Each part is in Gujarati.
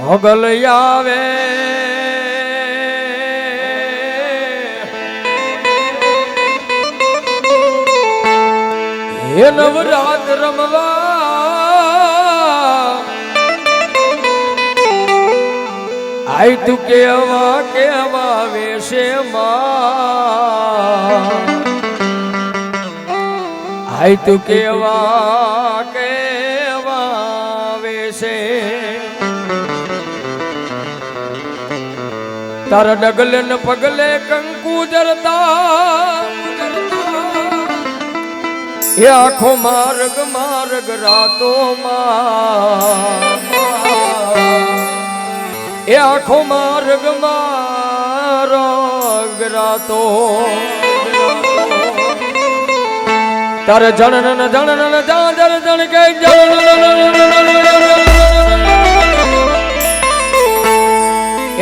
મોગલ આવે. હે નવરાત રમવા. આય તું કેવા કેવા વેશે માં. આય તું કેવા તારા ડગલે ને પગલે કંકુ જરતા એ આખો માર્ગ માર્ગ રાતો એ આખો માર્ગ માર્ગ રાતો તારે જણન જણન જાજર જણ કે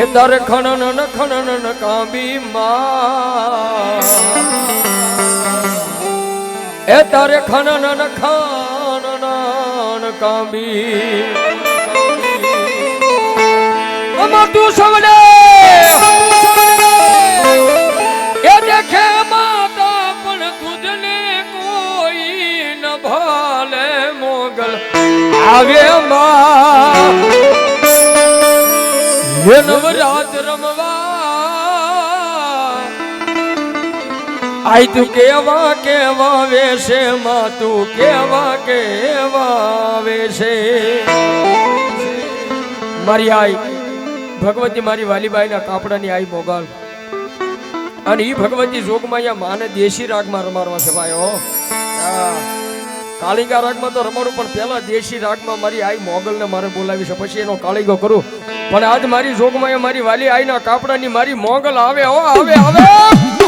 એ તારે ખણન ખણન કાંબી માં. એ તારે ખનન ન કાંબી. અમાર તું સવડે એ દેખે માતા પણ તુજને કોઈ ન ભાલે મોગલ. આવે માં. નવરાત રમવા. આઈ તું કેવા કેવા વેશે, માં તું કેવા કેવા વેશે. મારી આઈ, ભગવતી મારી વાલીબાઈના કાપડાની આઈ મોગલ. અને ઈ ભગવતી અહીંયા માને દેશી રાગમાં રમાડવા છે ભાઈ, હા. કાલિંગા રાગમાં તો રમાડું, પણ પહેલા દેશી રાગમાં મારી આઈ મોગલને મારે બોલાવી છે. પછી એનો કાળીગો કરું. પણ આજ મારી જોગમાયા મારી વાલી આઈના કાપડાની મારી મોગલ આવે હો આવે આવે.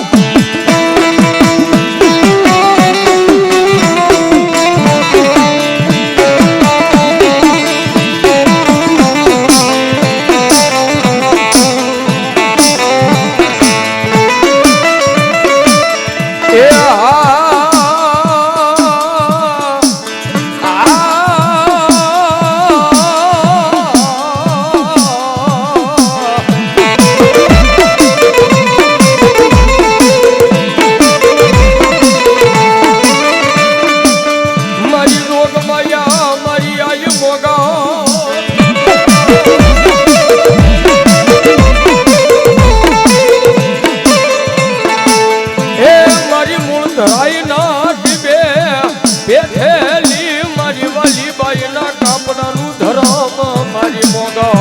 બેઠેલી મારી વાલી બાઈ ના કાપડાનું ધરમ મારી મોગા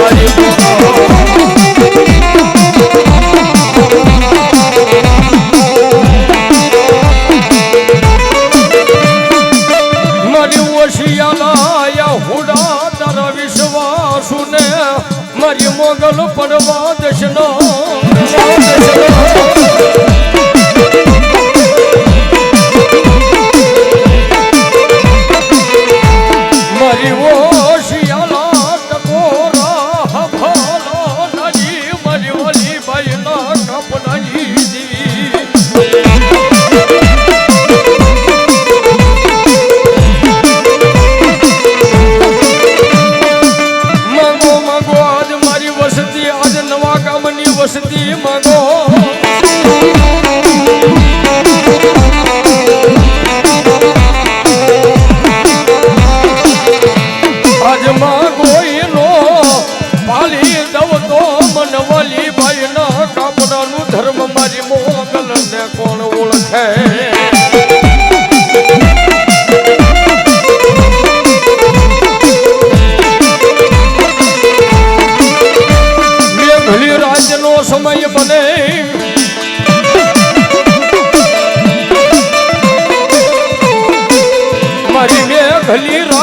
મારી મોગા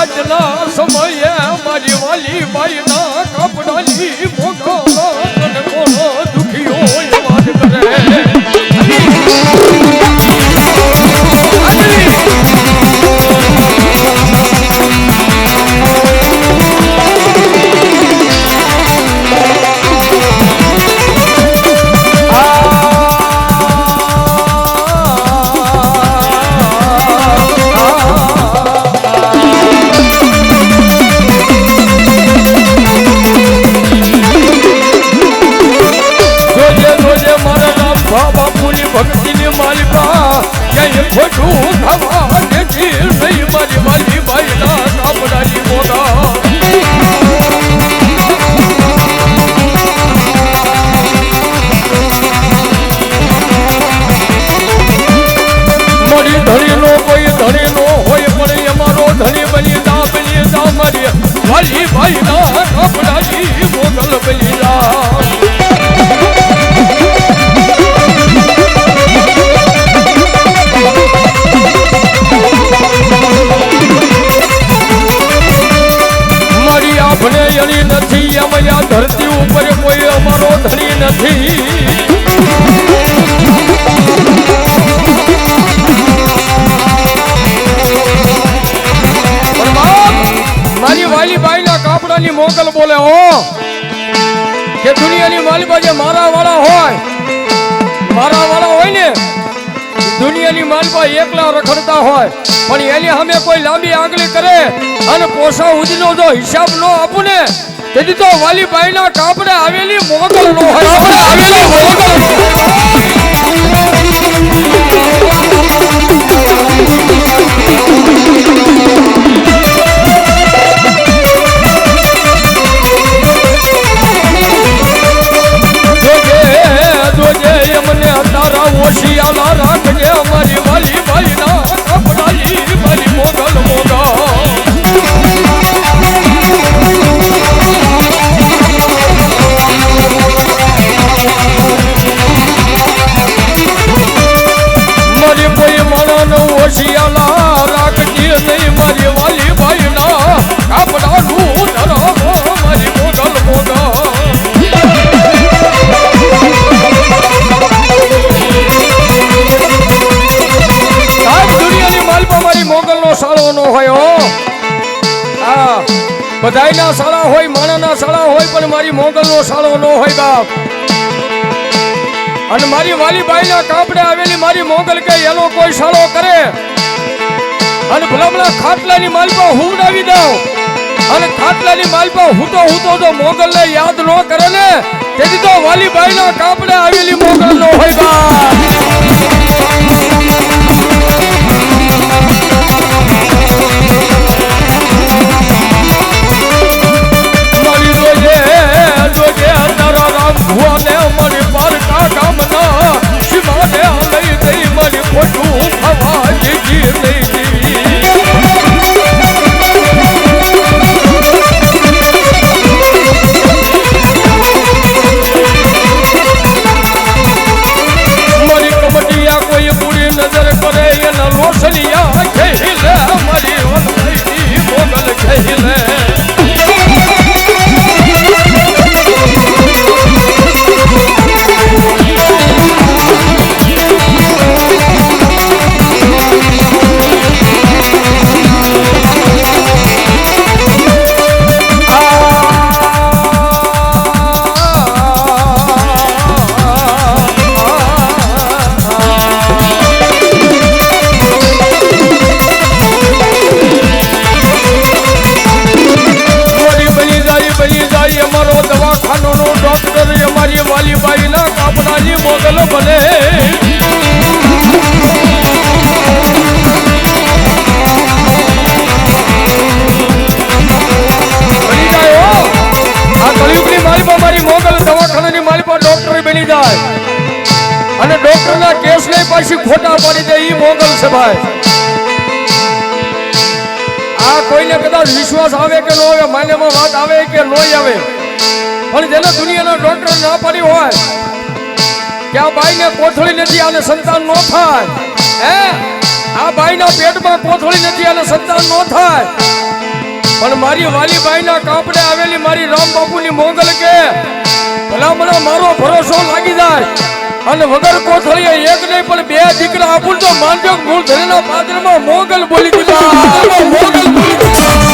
ভজলো કે દુનિયાની માલિકા જે મારા વાળા હોય મારા વાળા હોય ને, દુનિયાની માલપા એકલા રખડતા હોય, પણ એની સામે કોઈ લાંબી આંગળી કરે અને પોસા ઉજનો જો હિસાબ ન આપું ને, તેથી તો વાલીબાઈ ના કાપડે આવેલી મોગલ નો હોય. આવેલી મોગલ એમને તારા અને મારી વાલી બાઈના કાપડે આવેલી મારી મોગલ કે એનો કોઈ સાળો કરે. અને ભલામણા ભલા ખાટલાની માલપા હુવડાવી દઉં. અને ખાટલાની માલપા હું તો હું તો જો મોગલને યાદ ન કરે ને, તેથી તો વાલી ના કાપડે આવેલી મોગલ નો હોય બાપ ગઈ મારી ખોટું કાપડાની મોગલ. આ મારી મોગલ દવાખાનાની માલિપા ડોક્ટર બની જાય. અને ડોક્ટરના કેસ લઈ પાછી ખોટા પાડી દે એ મોગલ છે ભાઈ. આ કોઈને કદાચ વિશ્વાસ આવે કે ન આવે, માન્યમાં વાત આવે કે ન આવે. પણ જેને દુનિયાના ડોક્ટર ના પાડી હોય કે આ બાઈને કોથળી નથી આને સંતાન ન થાય. હે? આ બાઈના પેટમાં કોથળી નથી આને સંતાન ન થાય. પણ મારી વાલી બાઈના કાપડે આવેલી મારી રામ બાપુની મોગલ કે ભલા મને મારો ભરોસો લાગી જાય. અને વગર કોથળીએ એક નહીં, પણ બે દીકરા આપું તો માંડ્યો મૂળ ધરીના પાદરમાં મોગલ બોલી દીધા મોગલ બોલી દીધા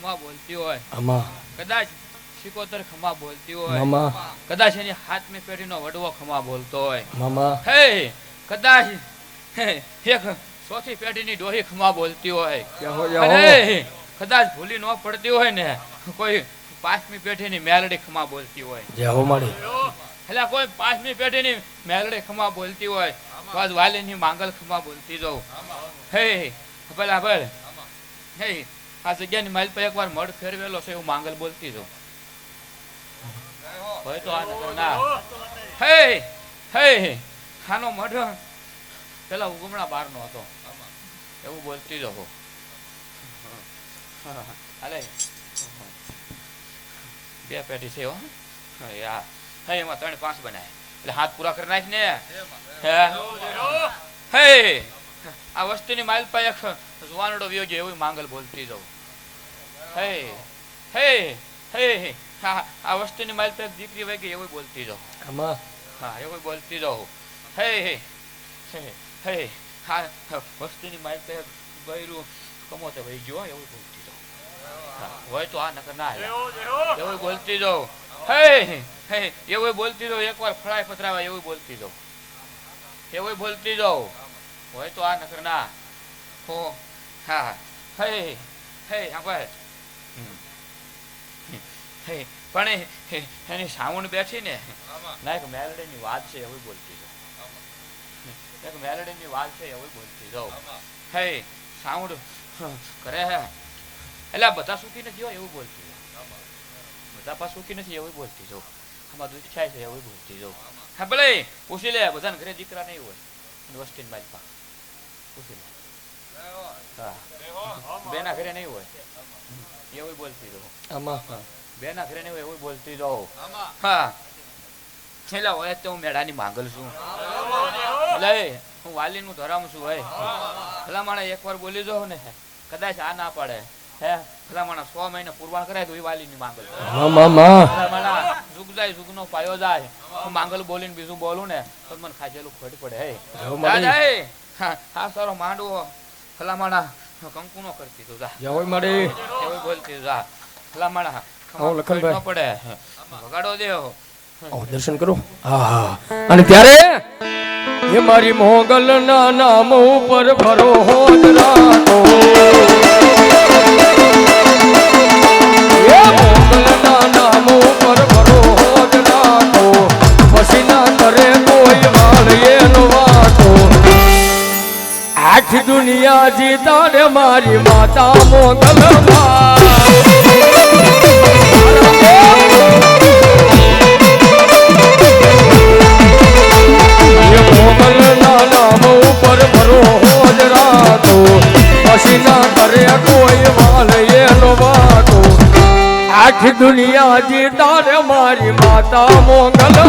ખમા બોલતી હોય. આમાં. કદાચ શિકોતર ખમા બોલતી હોય. મામા. કદાચ એની હાથમી પેઢીનો વડવો ખમા બોલતો હોય. મામા. હે કદાચ એક ચોથી પેઢીની ડોહી ખમા બોલતી હોય. કદાચ ભૂલી ન પડતી હોય ને કોઈ પાંચમી પેઢીની મેલડી ખમા બોલતી હોય. યાહો માડી. એટલે કોઈ પાંચમી પેઢીની મેલડી ખમા બોલતી હોય તો આજ વાલીની માંગલ ખમા બોલતી જવું. હે ભલા ભલે હે આ જગ્યાની માઇલ પર એકવાર મઢ ફેરવેલો છે એવું માંગલ બોલતી છું. હોય તો આ ના. હે. હે આનો મઢ પેલા ઉગમણા બારનો હતો. એવું બોલતી જાઉં હાલે. બે પેટી છે હો. યા હે એમાં ત્રણ પાંચ બનાય. એટલે હાથ પૂરા કરી નાખ ને. હે. હે. આ વસ્તુની માઇલ પર જુવાનડો વ્યો ગયો એવું માંગલ બોલતી જાઉં. હે હે હે હે. હા, આ વસ્તુની માઇલ પર દીકરી વહી ગઈ એવું બોલતી જાઉં. હા એવું બોલતી જાઉં. હે હે હે હે. વસ્તુની માઇલ એક બૈરું કમોતે વહી ગયો એવું બોલતી જાઉં. હોય તો આ નકર ના. એવું બોલતી જાઉં. હે હે એવું બોલતી જાઉં. એકવાર ફળાય પથરાવા એવું બોલતી જાઉં. એવું બોલતી જાઉં. હોય તો આ નકર ના હો હા. હે હે પણ એની સાવણ બેઠી ને. ના એક મેલડીની વાત છે એવું બોલતી જાઉં એક મેલડીની વાત છે એવું બોલતી જાઉં હે સાઉન્ડ કરે હે. એટલે બધા સુખી નથી હોય એવું બોલતી જાઉં બધા પાસે સુખી નથી એવું બોલતી જાઉં આમાં દુઃખ થાય છે એવું બોલતી જાઉં હા ભલે પૂછી લે બધાને ઘરે દીકરા નહીં હોય. વસ્તી મારી પાસે લે હા બેના ઘરે નહીં હોય. એવું બોલતી રહો. આમાં બેના ઘરે નહીં હોય એવું બોલતી રહો. હા. છેલ્લા હોય તો હું મેળાની માંગલ છું. એટલે હું વાલીનું ધરામ છું ભાઈ પેલા માણસ એકવાર બોલી જાઉં ને કદાચ આ ના પડે હે. પેલા માણસ સો મહિને પુરવાણ કરાય તો એ વાલીની માંગલ મામા મા પેલા માણસ જુગ જાય જુગનો પાયો જાય. હું માંગલ બોલીને બીજું બોલું ને તો મને ખાજેલું ખોટ પડે હે. જા જા. હા સારો માંડવો. ફલામાણા માણસ કંકુ નો કરતી તું જા જય હોય મારી. એવું બોલતી જા. ફલામાણા માણસ લખનભાઈ. ન પડે. વગાડો દેવો. ઓ દર્શન કરો. હા હા. અને ત્યારે હે મારી મોગલ ના નામ ઉપર ભરો હો રાખો આખી દુનિયા જીતા ને મારી માતા મોગલ નામ ઉપર ભરો હોજ પછી ના કોઈ વાલ એનો વાટો આખી દુનિયા જીતા રે મારી માતા મોગલ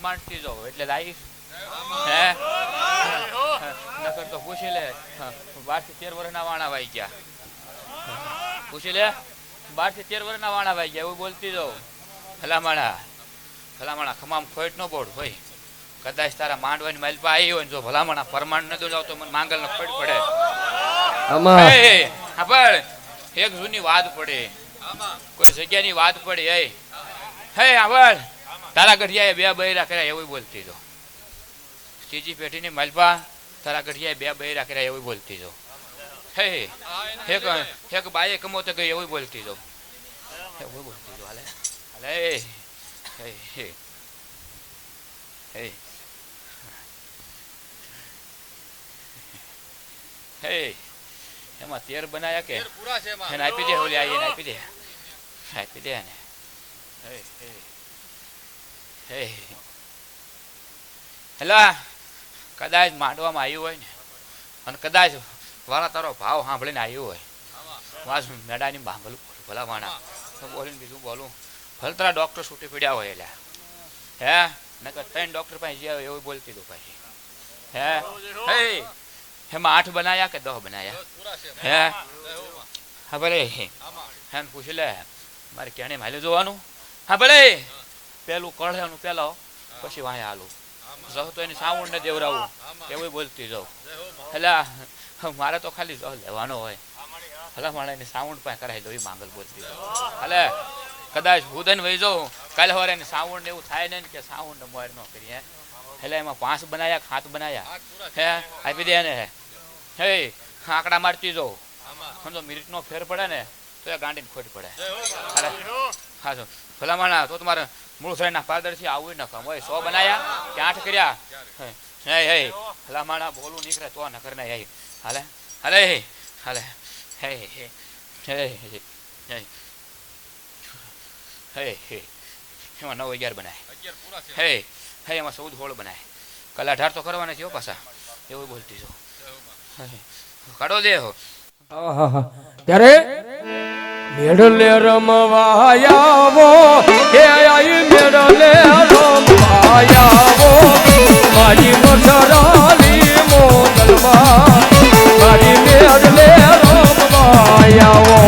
માંડતી જાઓ એટલે લાઈશ. હે? નકર તો પૂછી લે. બારથી તેર વર્ષના વાણા વાઈ ગયા. પૂછી લે. બારથી તેર વર્ષના વાણા વાઈ ગયા એવું બોલતી જાઉં ભલામણા. ભલામણા ખમામ ખોટ નો બોડ હોય કદાચ તારા માંડવાની માલ પા આવી હોય ને જો ભલામણા પરમાણ ન દો જાવ તો મને માંગલ નો ખોટ પડે. આમાં. એ, એક જૂની વાત પડે. કોઈ જગ્યાની વાત પડે હે. હે સાંભળ તારા ગઢિયાએ બે બૈરા કર્યા એવું બોલતી જો ત્રીજી પેઢીની માલપા તારા ગઢિયાએ બે બૈરા કર્યા એવું બોલતી જો હે કમો તો બાએ કમોતે ગઈ એવું બોલતી જો એવું બોલતી જો હાલે હાલે. હે હે હે. હે. એમાં તેર બનાયા કે? એને આપી દે ઓલી આઈ એને આપી દે. આપી દે ને હે હે. હે. કદાચ માંડવામાં આવ્યું હોય ને. અને કદાચ વાળા તારો ભાવ સાંભળીને આવ્યું હોય. વાસ મેડાની બાંભલું ભલા વાણા બોલીને બીજું બોલું. ભલે તારા ડૉક્ટર છૂટી પડ્યા હોય એટલે. હે? નકર ત્રણ ડૉક્ટર પાસે જ્યાં એવું બોલતી તું પાછી. હે? એમાં આઠ બનાયા કે દસ બનાયા? હે? હા ભલે. હે પૂછી લે. મારે ક્યાંય માલ્યું જોવાનું? હા ભલે. પેલું કળવાનું પેલો પછી વાંહે હાલું જહ તો એની સાઉન્ડ ને દેવરાવું એવું બોલતી જાઉં એટલે મારે તો ખાલી જહ લેવાનો હોય. ભલા મારે એની સાવણ પાસે કરાવી દો, એ માંગલ બોલતી એટલે કદાચ હુદન વહી જાઉં, કાલે સવારે એની સાવણ ને એવું થાય ને કે સાઉન્ડ મોર ન કરીએ. એટલે એમાં પાંચ બનાયા ખાત બનાયા? હે, આપી દે ને હે, આંકડા મારતી જાઉં. સમજો મિનિટનો ફેર પડે ને, તો એ ગાંડીને ખોટ પડે. અરે હા, જો. ભલામણા તો તમારે મૂળ સાઈડના પાદરથી આવું ન કામ હોય. સો બનાયા કે આઠ કર્યા? હે હે ભલામણા બોલું નીકળે તો નકર ને હે. હાલે હાલે હાલે. હે હે હે હે હે હે. હે એમાં નવ અગિયાર બનાય. હે હે એમાં ચૌદ હોળ બનાય. કલા અઢાર તો કરવાના છે પાછા. એવું બોલતી છો. કાઢો દે હો. ત્યારે? મેડલે રમવાયાવો હે આઈ મેડલે રમવાયાવો મારી મસરાલી મોગલમાં મારી મેડલે રમવાયાવો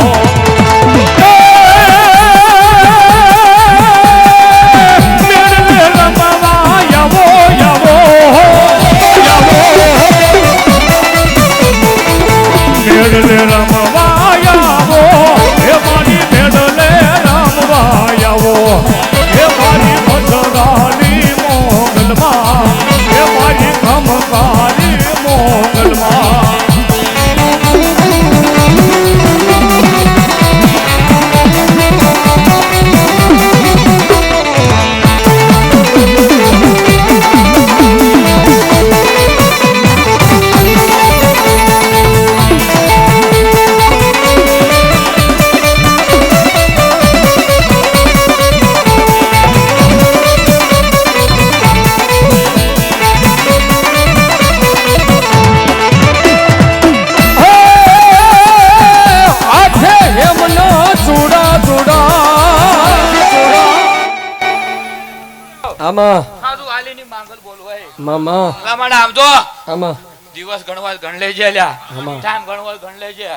આમાં સાધુ આલીની માંગલ બોલવાય. મામા. લામણ તો આમાં. દિવસ ગણવા ગણ લેજે લ્યા. ટાઈમ ગણવા ગણ લેજે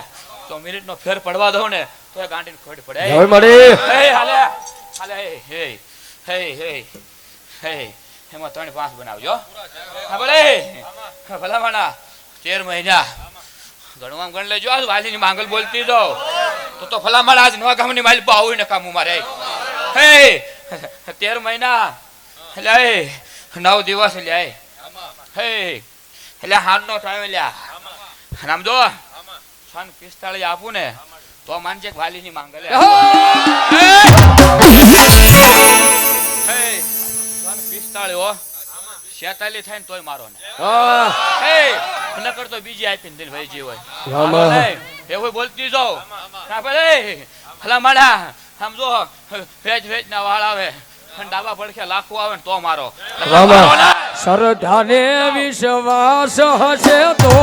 તો મિનિટ નો ફેર પડવા દો ને તો એ ગાંડીને ખોટ પડે. હવે મળે હે હાલે. હાલે હે હે હે હે એમાં ત્રણ પાંચ બનાવજો. હા ભલે. ભલા માણા. તેર મહિના. ગણવા ગણ લેજો. આ વાલીની માંગલ બોલતી દો તો તો ભલા માણા આજ નવા ગામની માલ આવું ને કામ મારે. હે. તેર મહિના. એટલે નવ દિવસ લે હે એટલે હારનો ટાઈમ લ્યા દો સન પિસ્તાળી આપું ને તો માનજે વાલી ની માંગલે લે સન પિસ્તાળી હો? શેતાલી થાય ને તોય મારો ને. નકર તો બીજી આપી ને ભાઈ જે હોય. એવું બોલતી જાઓ. ના ભલે માડા સમજો વેજ વેચ ના વાળ આવે. અને ડાબા પડખે લાખો આવે ને તો મારો. શ્રદ્ધાને વિશ્વાસ હશે તો.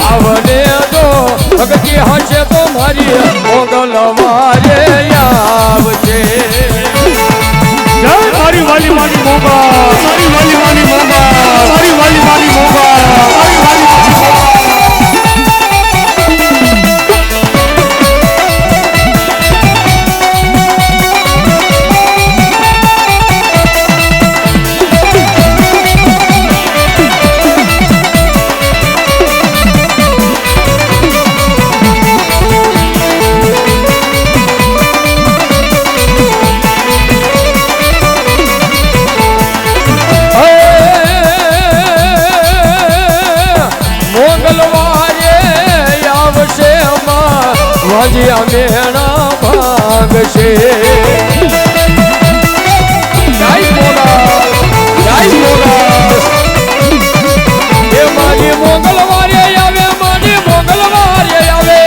ભાવને જો હશે તો મારી. માં વાજિયા મેણા ભાગશે. જય મોગલ જય મોગલ. એ મારી મોગલવારે આવે મારી મોગલવારે આવે.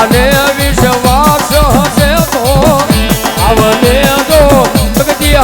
શ્રદ્ધાને વિશ્વાસ હશે તો આવને દો ભક્તિ